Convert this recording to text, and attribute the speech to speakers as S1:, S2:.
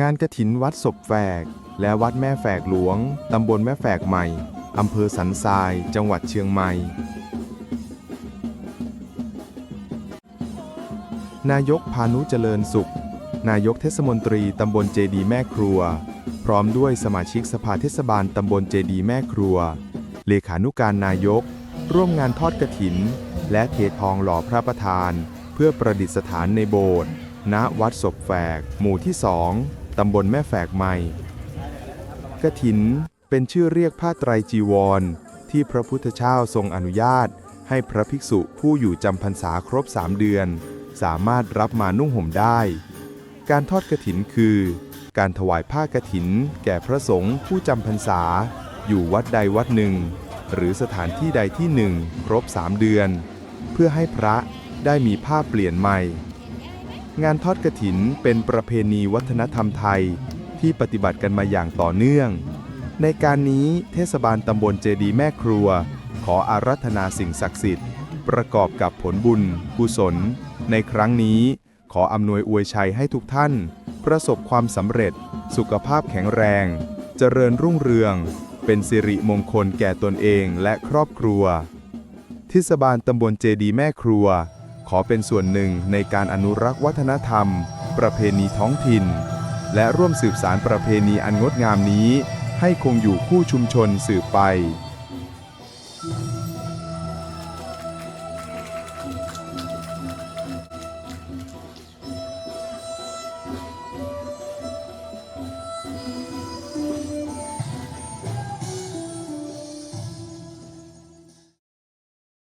S1: งานกระถินวัดศพแฝก และวัดแม่แฝกหลวง ตำบลแม่แฝกใหม่ อำเภอสันทราย จังหวัดเชียงใหม่ นายกพานุเจริญสุข นายกเทศมนตรีตำบลเจดีแม่ครัว พร้อมด้วยสมาชิกสภาเทศบาลตำบลเจดีแม่ครัว เลขานุการนายก ร่วมงานทอดกระถิน และเททองหล่อพระประธาน เพื่อประดิษฐานในโบสถ์ณวัดศพแฝก หมู่ที่สอง ตำบลแม่แฝกใหม่กถินเป็นชื่อเรียกผ้าไตรจีวร ที่พระพุทธเจ้าทรงอนุญาต ให้พระภิกษุผู้อยู่จำพรรษาครบสามเดือน สามารถรับมานุ่งห่มได้ การทอดกระถินคือ การถวายผ้ากระถิน แก่พระสงฆ์ผู้จำพรรษา อยู่วัดใดวัดหนึ่ง หรือสถานที่ใดที่หนึ่งครบสามเดือน เพื่อให้พระได้มีผ้าเปลี่ยนใหม่ งานทอดกระถินเป็นประเพณีวัฒนธรรมไทยที่ปฏิบัติกันมาอย่างต่อเนื่อง ในการนี้เทศบาลตำบลเจดีแม่ครัว ขออารัธนาสิ่งศักดิ์สิทธิ์ ประกอบกับผลบุญ กุศล ในครั้งนี้ ขออำนวยอวยชัยให้ทุกท่าน ประสบความสำเร็จ สุขภาพแข็งแรง เจริญรุ่งเรือง เป็นสิริมงคลแก่ตนเองและครอบครัวเทศบาลตำบลเจดีแม่ครัว ขอเป็นส่วนหนึ่งในการอนุรักษ์วัฒนธรรม ประเพณีท้องถิ่น และร่วมสืบสารประเพณีอันงดงามนี้ ให้คงอยู่คู่ชุมชนสืบไป